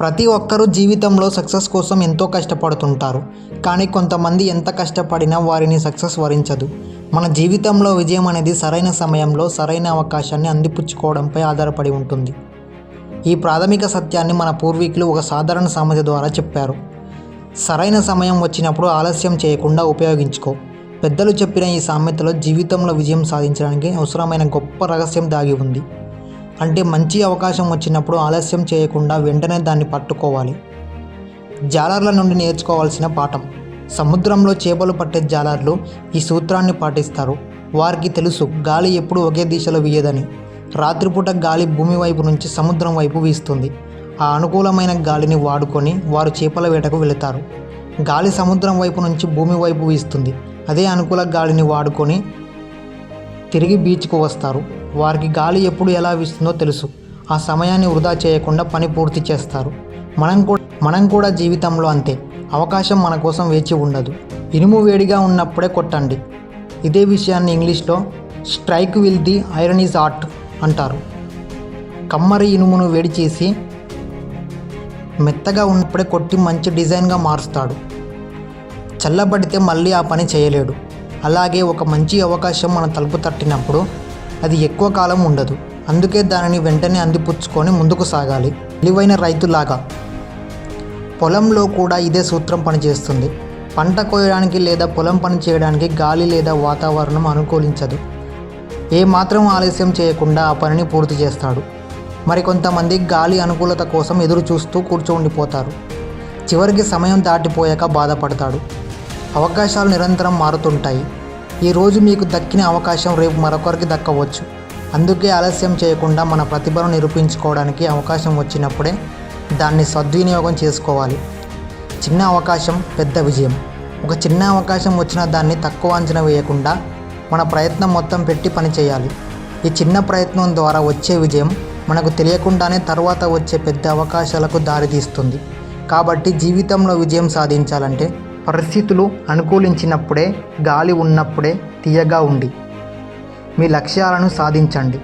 ప్రతి ఒక్కరూ జీవితంలో సక్సెస్ కోసం ఎంతో కష్టపడుతుంటారు. కానీ కొంతమంది ఎంత కష్టపడినా వారిని సక్సెస్ వరించదు. మన జీవితంలో విజయం అనేది సరైన సమయంలో సరైన అవకాశాన్ని అందిపుచ్చుకోవడంపై ఆధారపడి ఉంటుంది. ఈ ప్రాథమిక సత్యాన్ని మన పూర్వీకులు ఒక సాధారణ సామెత ద్వారా చెప్పారు. సరైన సమయం వచ్చినప్పుడు ఆలస్యం చేయకుండా ఉపయోగించుకో. పెద్దలు చెప్పిన ఈ సామెతలో జీవితంలో విజయం సాధించడానికి అవసరమైన గొప్ప రహస్యం దాగి ఉంది. అంటే మంచి అవకాశం వచ్చినప్పుడు ఆలస్యం చేయకుండా వెంటనే దాన్ని పట్టుకోవాలి. జాలర్ల నుండి నేర్చుకోవాల్సిన పాఠం. సముద్రంలో చేపలు పట్టే జాలర్లు ఈ సూత్రాన్ని పాటిస్తారు. వారికి తెలుసు గాలి ఎప్పుడు ఒకే దిశలో వీయదని. రాత్రిపూట గాలి భూమి వైపు నుంచి సముద్రం వైపు వీస్తుంది. ఆ అనుకూలమైన గాలిని వాడుకొని వారు చేపల వేటకు వెళతారు. గాలి సముద్రం వైపు నుంచి భూమి వైపు వీస్తుంది. అదే అనుకూల గాలిని వాడుకొని తిరిగి బీచ్కు వస్తారు. వారికి గాలి ఎప్పుడు ఎలా వీస్తుందో తెలుసు. ఆ సమయాన్ని వృధా చేయకుండా పని పూర్తి చేస్తారు. మనం కూడా మనం కూడా జీవితంలో అంతే. అవకాశం మన కోసం వేచి ఉండదు. ఇనుము వేడిగా ఉన్నప్పుడే కొట్టండి. ఇదే విషయాన్ని ఇంగ్లీష్లో strike will the iron is art అంటారు. కమ్మరి ఇనుమును వేడి చేసి మెత్తగా ఉన్నప్పుడే కొట్టి మంచి డిజైన్గా మారుస్తాడు. చల్లబడితే మళ్ళీ ఆ పని చేయలేడు. అలాగే ఒక మంచి అవకాశం మన తలుపు తట్టినప్పుడు అది ఎక్కువ కాలం ఉండదు. అందుకే దానిని వెంటనే అందిపుచ్చుకొని ముందుకు సాగాలి. తెలివైన రైతులాగా. పొలంలో కూడా ఇదే సూత్రం పనిచేస్తుంది. పంట కోయడానికి లేదా పొలం పని చేయడానికి గాలి లేదా వాతావరణం అనుకూలించదు. ఏ మాత్రం ఆలస్యం చేయకుండా ఆ పనిని పూర్తి చేస్తాడు. మరికొంతమంది గాలి అనుకూలత కోసం ఎదురు చూస్తూ కూర్చోండిపోతారు. చివరికి సమయం దాటిపోయాక బాధపడతాడు. అవకాశాలు నిరంతరం మారుతుంటాయి. ఈరోజు మీకు దక్కిన అవకాశం రేపు మరొకరికి దక్కవచ్చు. అందుకే ఆలస్యం చేయకుండా మన ప్రతిభను నిరూపించుకోవడానికి అవకాశం వచ్చినప్పుడే దాన్ని సద్వినియోగం చేసుకోవాలి. చిన్న అవకాశం పెద్ద విజయం. ఒక చిన్న అవకాశం వచ్చిన దాన్ని తక్కువ అంచనా వేయకుండా మన ప్రయత్నం మొత్తం పెట్టి పని చేయాలి. ఈ చిన్న ప్రయత్నం ద్వారా వచ్చే విజయం మనకు తెలియకుండానే తర్వాత వచ్చే పెద్ద అవకాశాలకు దారితీస్తుంది. కాబట్టి జీవితంలో విజయం సాధించాలంటే పరిస్థితులు అనుకూలించినప్పుడే గాలి ఉన్నప్పుడే తీయగా ఉండి మీ లక్ష్యాలను సాధించండి.